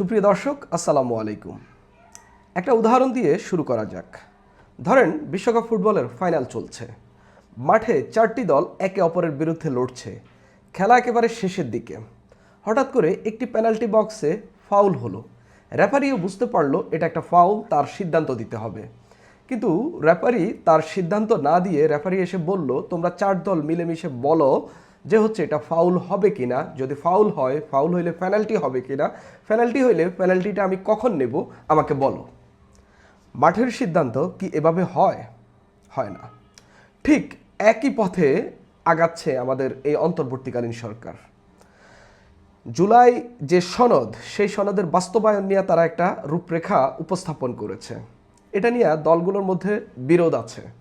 সুপ্রিয় দর্শক, আসসালামু আলাইকুম। একটা উদাহরণ দিয়ে শুরু করা যাক। ধরেন বিশ্বকাপ ফুটবলের ফাইনাল চলছে। মাঠে চারটি দল একে অপরের বিরুদ্ধে লড়ছে। খেলা একেবারে শেষের দিকে। হঠাৎ করে একটি পেনাল্টি বক্সে ফাউল হলো। রেফারিও বুঝতে পারল এটা একটা ফাউল, তার সিদ্ধান্ত দিতে হবে। কিন্তু রেফারি তার সিদ্ধান্ত না দিয়ে রেফারি এসে বলল, তোমরা চার দল মিলেমিশে বলো যে হচ্ছে এটা ফাউল হবে কিনা, যদি ফাউল হয় ফাউল হইলে পেনাল্টি হবে কিনা পেনাল্টি হইলে পেনাল্টিটা আমি কখন নেব, আমাকে বলো। মাঠের সিদ্ধান্ত কি এভাবে হয়? হয় না। ঠিক একই পথে আগাচ্ছে আমাদের এই অন্তর্বর্তীকালীন সরকার। জুলাই যে সনদ, সেই সনদের বাস্তবায়ন নিয়ে তারা একটা রূপরেখা উপস্থাপন করেছে। এটা নিয়ে দলগুলোর মধ্যে বিরোধ আছে।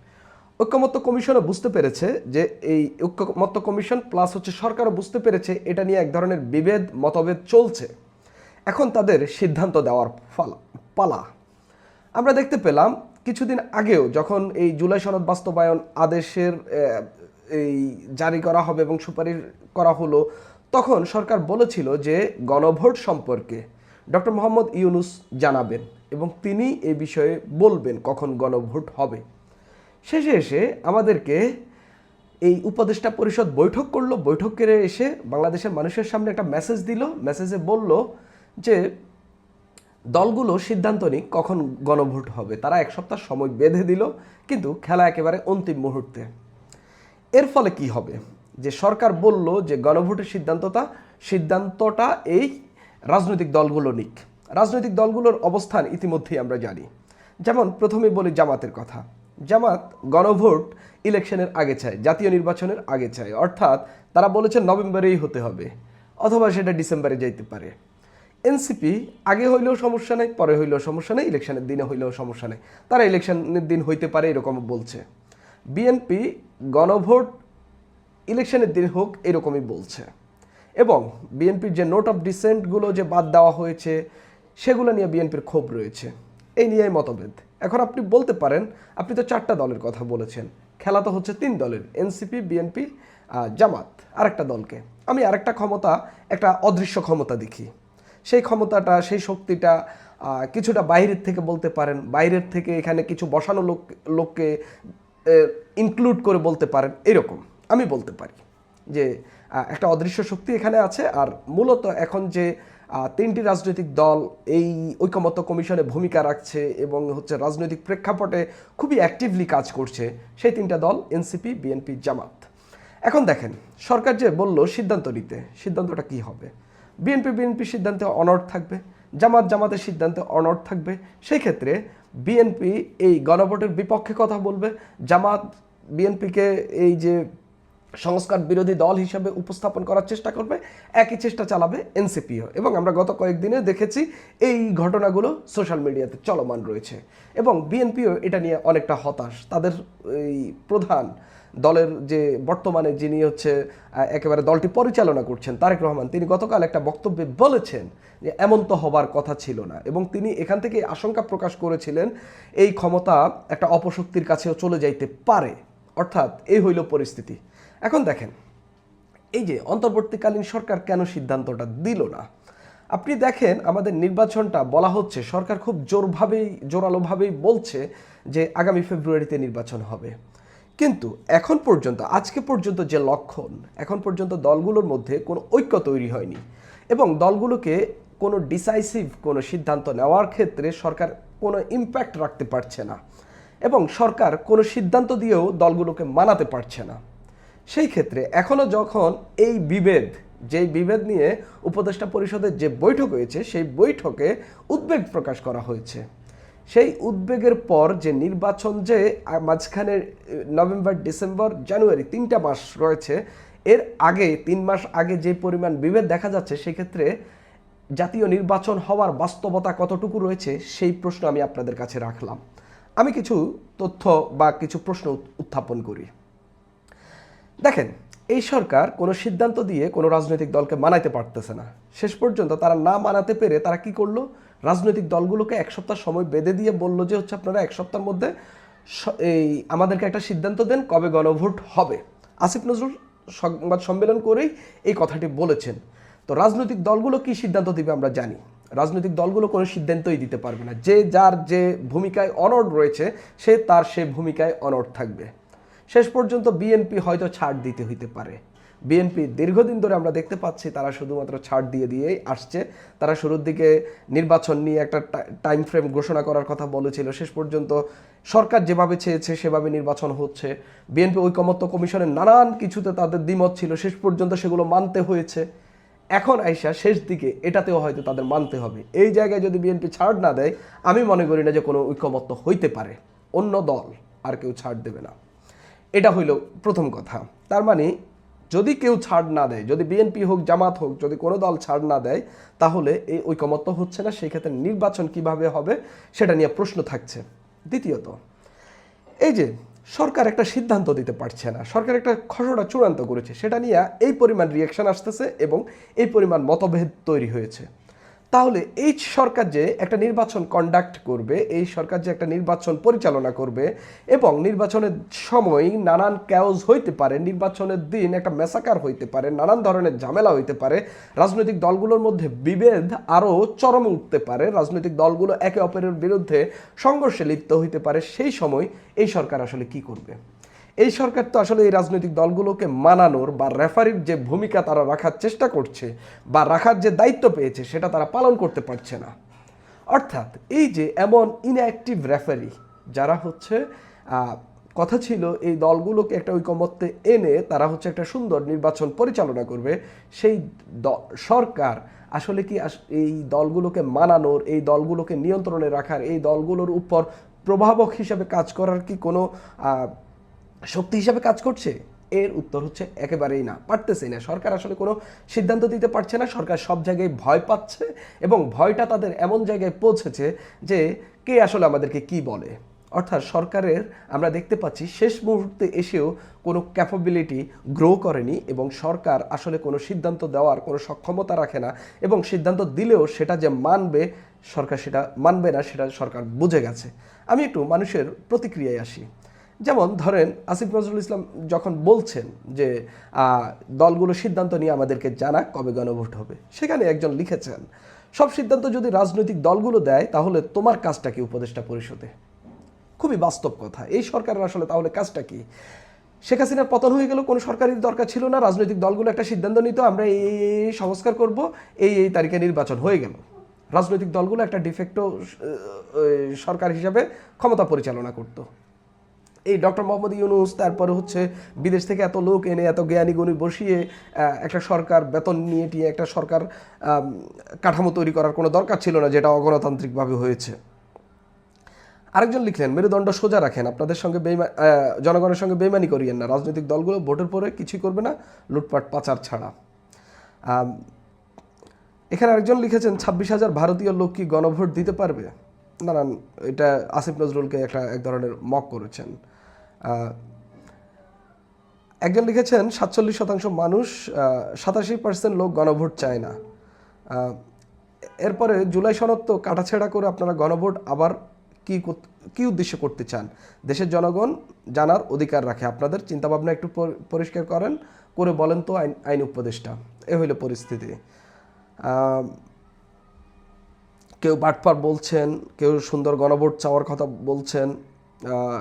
ঐক্যমত্য কমিশনও বুঝতে পেরেছে যে এই ঐক্যমত্য কমিশন প্লাস হচ্ছে সরকারও বুঝতে পেরেছে এটা নিয়ে এক ধরনের বিভেদ, মতভেদ চলছে। এখন তাদের সিদ্ধান্ত দেওয়ার পালা। আমরা দেখতে পেলাম কিছুদিন আগেও যখন এই জুলাই সনদ বাস্তবায়ন আদেশের এই জারি করা হবে এবং সুপারিশ করা হলো, তখন সরকার বলেছিল যে গণভোট সম্পর্কে ডক্টর মোহাম্মদ ইউনুস জানাবেন এবং তিনি এই বিষয়ে বলবেন কখন গণভোট হবে। শেষে এসে আমাদেরকে এই উপদেষ্টা পরিষদ বৈঠক করল। বৈঠক করে এসে বাংলাদেশের মানুষের সামনে একটা মেসেজ দিল। মেসেজে বলল যে, দলগুলো সিদ্ধান্ত নিক কখন গণভোট হবে। তারা এক সপ্তাহ সময় বেঁধে দিল, কিন্তু খেলা একেবারে অন্তিম মুহূর্তে। এর ফলে কি হবে? যে সরকার বলল যে গণভোটের সিদ্ধান্তটা সিদ্ধান্তটা এই রাজনৈতিক দলগুলো নিক। রাজনৈতিক দলগুলোর অবস্থান ইতিমধ্যেই আমরা জানি। যেমন প্রথমে বলি জামাতের কথা। জামাত গণভোট ইলেকশনের আগে চায়, জাতীয় নির্বাচনের আগে চায়। অর্থাৎ তারা বলেছে নভেম্বরেই হতে হবে, অথবা সেটা ডিসেম্বরে যাইতে পারে। এনসিপি আগে হইলেও সমস্যা নেই, পরে হইলেও সমস্যা নেই, ইলেকশনের দিনে হইলেও সমস্যা নেই। তারা ইলেকশনের দিন হইতে পারে এরকম বলছে। বিএনপি গণভোট ইলেকশনের দিন হোক এরকমই বলছে। এবং বিএনপির যে নোট অফ ডিসেন্টগুলো যে বাদ দেওয়া হয়েছে, সেগুলো নিয়ে বিএনপির ক্ষোভ রয়েছে। এই নিয়েই মতভেদ। এখন আপনি বলতে পারেন, আপনি তো চারটা দলের কথা বলেছেন। খেলা তো হচ্ছে তিন দলের, এনসিপি, বিএনপি জামাত, আরেকটা দলকে। আমি আরেকটা ক্ষমতা, একটা অদৃশ্য ক্ষমতা দেখি। সেই ক্ষমতাটা, সেই শক্তিটা কিছুটা বাইরের থেকে বলতে পারেন, বাইরের থেকে এখানে কিছু বসানো লোক, লোককে ইনক্লুড করে বলতে পারেন, এরকম। আমি বলতে পারি যে একটা অদৃশ্য শক্তি এখানে আছে, আর মূলত এখন যে তিনটি রাজনৈতিক দল এই ঐকমত্য কমিশনে ভূমিকা রাখছে এবং হচ্ছে রাজনৈতিক প্রেক্ষাপটে খুবই অ্যাক্টিভলি কাজ করছে সেই তিনটা দল এনসিপি বিএনপি জামাত। এখন দেখেন, সরকার যে বলল সিদ্ধান্ত নিতে, সিদ্ধান্তটা কি হবে? বিএনপি বিএনপি সিদ্ধান্তে অনড় থাকবে, জামাত জামাতের সিদ্ধান্তে অনড় থাকবে। সেই ক্ষেত্রে বিএনপি এই গণভোটের বিপক্ষে কথা বলবে, জামাত বিএনপিকে এই যে সংস্কার বিরোধী দল হিসেবে উপস্থাপন করার চেষ্টা করবে, একই চেষ্টা চালাবে এনসিপিও এবং আমরা গত কয়েকদিনে দেখেছি এই ঘটনাগুলো সোশ্যাল মিডিয়াতে চলমান রয়েছে। এবং বিএনপিও এটা নিয়ে অনেকটা হতাশ। তাদের এই প্রধান দলের যে বর্তমানে যিনি হচ্ছে একেবারে দলটি পরিচালনা করছেন, তারেক রহমান, তিনি গতকাল একটা বক্তব্যে বলেছেন যে এমন তো হবার কথা ছিল না। এবং তিনি এখান থেকে আশঙ্কা প্রকাশ করেছিলেন, এই ক্ষমতা একটা অপশক্তির কাছেও চলে যাইতে পারে। অর্থাৎ এই হইল পরিস্থিতি। এখন দেখেন, এই যে অন্তর্বর্তীকালীন সরকার কেন সিদ্ধান্তটা দিল না? আপনি দেখেন, আমাদের নির্বাচনটা বলা হচ্ছে, সরকার খুব জোরভাবেই, জোরালোভাবেই বলছে যে আগামী ফেব্রুয়ারিতে নির্বাচন হবে। কিন্তু এখন পর্যন্ত, আজকে পর্যন্ত যে লক্ষণ, এখন পর্যন্ত দলগুলোর মধ্যে কোনো ঐক্য তৈরি হয়নি এবং দলগুলোকে কোনো ডিসাইসিভ কোনো সিদ্ধান্ত নেওয়ার ক্ষেত্রে সরকার কোনো ইম্প্যাক্ট রাখতে পারছে না এবং সরকার কোনো সিদ্ধান্ত দিয়েও দলগুলোকে মানাতে পারছে না। সেই ক্ষেত্রে এখনও যখন এই বিভেদ, যেই বিভেদ নিয়ে উপদেষ্টা পরিষদের যে বৈঠক হয়েছে, সেই বৈঠকে উদ্বেগ প্রকাশ করা হয়েছে। সেই উদ্বেগের পর যে নির্বাচন যে মাঝখানে নভেম্বর, ডিসেম্বর, জানুয়ারি তিনটা মাস রয়েছে, এর আগে, তিন মাস আগে যে পরিমাণ বিভেদ দেখা যাচ্ছে সেক্ষেত্রে জাতীয় নির্বাচন হওয়ার বাস্তবতা কতটুকু রয়েছে, সেই প্রশ্ন আমি আপনাদের কাছে রাখলাম। আমি কিছু তথ্য বা কিছু প্রশ্ন উত্থাপন করি। দেখেন, এই সরকার কোনো সিদ্ধান্ত দিয়ে কোনো রাজনৈতিক দলকে মানাইতে পারতেছে না। শেষ পর্যন্ত তারা না মানাতে পেরে তারা কি করল? রাজনৈতিক দলগুলোকে এক সপ্তাহ সময় বেঁধে দিয়ে বলল যে, হচ্ছে আপনারা এক সপ্তাহের মধ্যে এই আমাদেরকে একটা সিদ্ধান্ত দেন কবে গণভোট হবে। আসিফ নজরুল সংবাদ সম্মেলন করেই এই কথাটি বলেছেন। তো রাজনৈতিক দলগুলো কি সিদ্ধান্ত দিবে আমরা জানি। রাজনৈতিক দলগুলো কোনো সিদ্ধান্তই দিতে পারবে না। যে যার যে ভূমিকায় অনড় রয়েছে, সে তার সে ভূমিকায় অনড় থাকবে। শেষ পর্যন্ত বিএনপি হয়তো ছাড় দিতে হইতে পারে। বিএনপি দীর্ঘদিন ধরে আমরা দেখতে পাচ্ছি তারা শুধুমাত্র ছাড় দিয়ে দিয়েই আসছে। তারা শুরুর দিকে নির্বাচন নিয়ে একটা টাইম ফ্রেম ঘোষণা করার কথা বলেছিল। শেষ পর্যন্ত সরকার যেভাবে চেয়েছে সেভাবে নির্বাচন হচ্ছে। বিএনপি ঐকমত্য কমিশনের নানান কিছুতে তাদের দ্বিমত ছিল। শেষ পর্যন্ত সেগুলো মানতে হয়েছে। এখন আইসা শেষ দিকে এটাতেও হয়তো তাদের মানতে হবে। এই জায়গায় যদি বিএনপি ছাড় না দেয়, আমি মনে করি না যে কোনো ঐকমত্য হইতে পারে। অন্য দল আর কেউ ছাড় দেবে না। এটা হইল প্রথম কথা। তার মানে যদি কেউ ছাড় না দেয়, যদি বিএনপি হোক, জামাত হোক, যদি কোনো দল ছাড় না দেয়, তাহলে এই ঐকমত্য হচ্ছে না। সেই ক্ষেত্রে নির্বাচন কীভাবে হবে সেটা নিয়ে প্রশ্ন থাকছে। দ্বিতীয়ত, এই যে সরকার একটা সিদ্ধান্ত দিতে পারছে না, সরকার একটা খসড়া চূড়ান্ত করেছে, সেটা নিয়ে এই পরিমাণ রিয়াকশন আসতেছে এবং এই পরিমাণ মতভেদ তৈরি হয়েছে। তাহলে এই সরকার যে একটা নির্বাচন কন্ডাক্ট করবে, এই সরকার যে একটা নির্বাচন পরিচালনা করবে এবং নির্বাচনের সময় নানান ক্যাওজ হইতে পারে, নির্বাচনের দিন একটা মেসাকার হইতে পারে, নানান ধরনের ঝামেলা হইতে পারে, রাজনৈতিক দলগুলোর মধ্যে বিভেদ আরও চরমে উঠতে পারে, রাজনৈতিক দলগুলো একে অপরের বিরুদ্ধে সংঘর্ষে লিপ্ত হইতে পারে, সেই সময় এই সরকার আসলে কি করবে? এই সরকার তো আসলে এই রাজনৈতিক দলগুলোকে মানানোর বা রেফারির যে ভূমিকা তারা রাখার চেষ্টা করছে বা রাখার যে দায়িত্ব পেয়েছে, সেটা তারা পালন করতে পারছে না। অর্থাৎ এই যে এমন ইনঅ্যাক্টিভ রেফারি যারা হচ্ছে কথা ছিল এই দলগুলোকে একটা ঐকমত্যে এনে তারা হচ্ছে একটা সুন্দর নির্বাচন পরিচালনা করবে, সেই সরকার আসলে কি এই দলগুলোকে মানানোর, এই দলগুলোকে নিয়ন্ত্রণে রাখার, এই দলগুলোর উপর প্রভাবক হিসাবে কাজ করার কি কোনো শক্তি হিসাবে কাজ করছে? এর উত্তর হচ্ছে একেবারেই না। পারতেছেই না। সরকার আসলে কোনো সিদ্ধান্ত দিতে পারছে না। সরকার সব জায়গায় ভয় পাচ্ছে এবং ভয়টা তাদের এমন জায়গায় পৌঁছেছে যে কে আসলে আমাদেরকে কি বলে। অর্থাৎ সরকারের আমরা দেখতে পাচ্ছি শেষ মুহূর্তে এসেও কোনো ক্যাপাবিলিটি গ্রো করেনি এবং সরকার আসলে কোনো সিদ্ধান্ত দেওয়ার কোনো সক্ষমতা রাখে না এবং সিদ্ধান্ত দিলেও সেটা যে মানবে, সরকার সেটা মানবে না, সেটা সরকার বুঝে গেছে। আমি একটু মানুষের প্রতিক্রিয়ায় আসি। যেমন ধরেন আসিফ নজরুল ইসলাম যখন বলছেন যে দলগুলো সিদ্ধান্ত নিয়ে আমাদেরকে জানাক কবে গণভোট হবে, সেখানে একজন লিখেছেন, সব সিদ্ধান্ত যদি রাজনৈতিক দলগুলো দেয়, তাহলে তোমার কাজটা কি উপদেষ্টা পরিষদে? খুবই বাস্তব কথা। এই সরকারের আসলে তাহলে কাজটা কি? শেখ হাসিনার পতন হয়ে গেল কোনো সরকারের দরকার ছিল না, রাজনৈতিক দলগুলো একটা সিদ্ধান্ত নিত, আমরা এই এই সংস্কার করব, এই এই তারিখে নির্বাচন হয়ে গেল। রাজনৈতিক দলগুলো একটা ডিফেক্টো সরকার হিসাবে ক্ষমতা পরিচালনা করতো। এই ডক্টর মোহাম্মদ ইউনুস তারপরে হচ্ছে বিদেশ থেকে এত লোক এনে এত জ্ঞানী গুণী বসিয়ে একটা সরকার বেতন নিয়ে টিয়ে একটা সরকার কাঠামো তৈরি করার কোনো দরকার ছিল না যেটা অগণতান্ত্রিকভাবে হয়েছে। আরেকজন লিখলেন মেরুদণ্ড সোজা রাখেন আপনাদের সঙ্গে আহ, জনগণের সঙ্গে বেইমানি করিয়েন না রাজনৈতিক দলগুলো ভোটের পরে কিছুই করবে না লুটপাট পাচার ছাড়া। এখানে আরেকজন লিখেছেন ছাব্বিশ হাজার ভারতীয় লোক কি গণভোট দিতে পারবে? নানান এটা আসিফ নজরুলকে একটা, এক ধরনের মক করেছেন। একজন লিখেছেন, সাতচল্লিশ শতাংশ মানুষ সাতাশি পার্সেন্ট লোক গণভোট চায় না। এরপরে জুলাই সনদ তো কাটাছেড়া করে আপনারা গণভোট আবার কি কি উদ্দেশ্য করতে চান? দেশের জনগণ জানার অধিকার রাখে। আপনাদের চিন্তাভাবনা একটু পরিষ্কার করেন, করে বলেন তো আইন আইন উপদেষ্টা। এ হইল পরিস্থিতি। কেউ বাটপার বলছেন, কেউ সুন্দর গণভোট চাওয়ার কথা বলছেন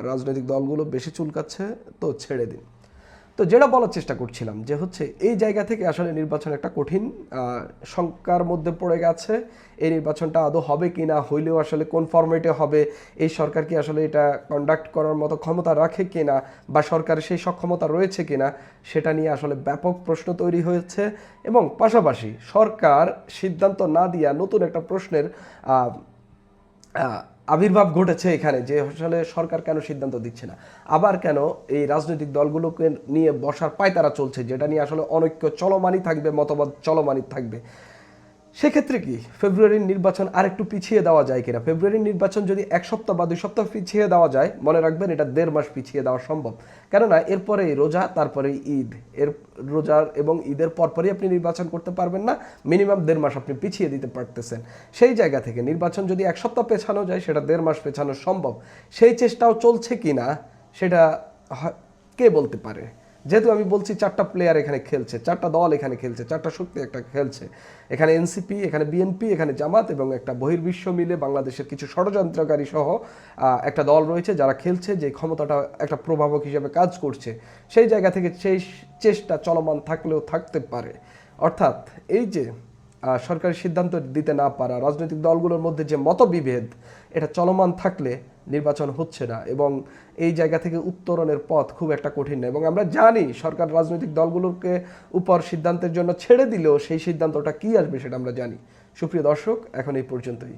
রাজনৈতিক দলগুলো বেশি চুলকাচ্ছে, তো ছেড়ে দিন। তো যেটা বলার চেষ্টা করছিলাম যে হচ্ছে এই জায়গা থেকে আসলে নির্বাচন একটা কঠিন শঙ্কার মধ্যে পড়ে গেছে। এই নির্বাচনটা আদৌ হবে কি না হইলেও আসলে কোন ফরম্যাটে হবে, এই সরকার কি আসলে এটা কন্ডাক্ট করার মতো ক্ষমতা রাখে কি না বা সরকারের সেই সক্ষমতা রয়েছে কিনা, সেটা নিয়ে আসলে ব্যাপক প্রশ্ন তৈরি হয়েছে। এবং পাশাপাশি সরকার সিদ্ধান্ত না দিয়া নতুন একটা প্রশ্নের আবির্ভাব ঘটেছে এখানে, যে আসলে সরকার কেন সিদ্ধান্ত দিচ্ছে না? আবার কেন এই রাজনৈতিক দলগুলোকে নিয়ে বসার পায় তারা চলছে, যেটা নিয়ে আসলে অনৈক্য চলমানই থাকবে, মতবাদ চলমানই থাকবে? সেক্ষেত্রে কি? ফেব্রুয়ারির নির্বাচন আরেকটু পিছিয়ে দেওয়া যায় কিনা? ফেব্রুয়ারির নির্বাচন যদি এক সপ্তাহ বা দুই সপ্তাহ পিছিয়ে দেওয়া যায়, মনে রাখবেন এটা দেড় মাস পিছিয়ে দেওয়া সম্ভব। কেননা, এরপরে রোজা, তারপরে ঈদ। এর রোজার এবং ঈদের পরপরই আপনি নির্বাচন করতে পারবেন না। মিনিমাম দেড় মাস আপনি পিছিয়ে দিতে পারতেছেন। সেই জায়গা থেকে নির্বাচন যদি এক সপ্তাহ পেছানো যায়, সেটা দেড় মাস পেছানো সম্ভব। সেই চেষ্টাও চলছে কিনা, সেটা হয়- কে বলতে পারে? যেহেতু আমি বলছি চারটা প্লেয়ার এখানে খেলছে, চারটা দল এখানে খেলছে, চারটা শক্তি একটা খেলছে, এখানে এনসিপি এখানে বিএনপি এখানে জামাত এবং একটা বহির্বিশ্ব মিলে বাংলাদেশের কিছু ষড়যন্ত্রকারী সহ একটা দল রয়েছে যারা খেলছে, যে ক্ষমতাটা একটা প্রভাবক হিসেবে কাজ করছে। সেই জায়গা থেকে সেই চেষ্টা চলমান থাকলেও থাকতে পারে। অর্থাৎ এই যে সরকারি সিদ্ধান্ত দিতে না পারা রাজনৈতিক দলগুলোর মধ্যে যে মতবিভেদ, এটা চলমান থাকলে নির্বাচন হচ্ছে না এবং এই জায়গা থেকে উত্তরণের পথ খুব একটা কঠিন না। এবং আমরা জানি সরকার রাজনৈতিক দলগুলোকে উপর সিদ্ধান্তের জন্য ছেড়ে দিলেও সেই সিদ্ধান্তটা কী আসবে সেটা আমরা জানি। সুপ্রিয় দর্শক, এখন এই পর্যন্তই।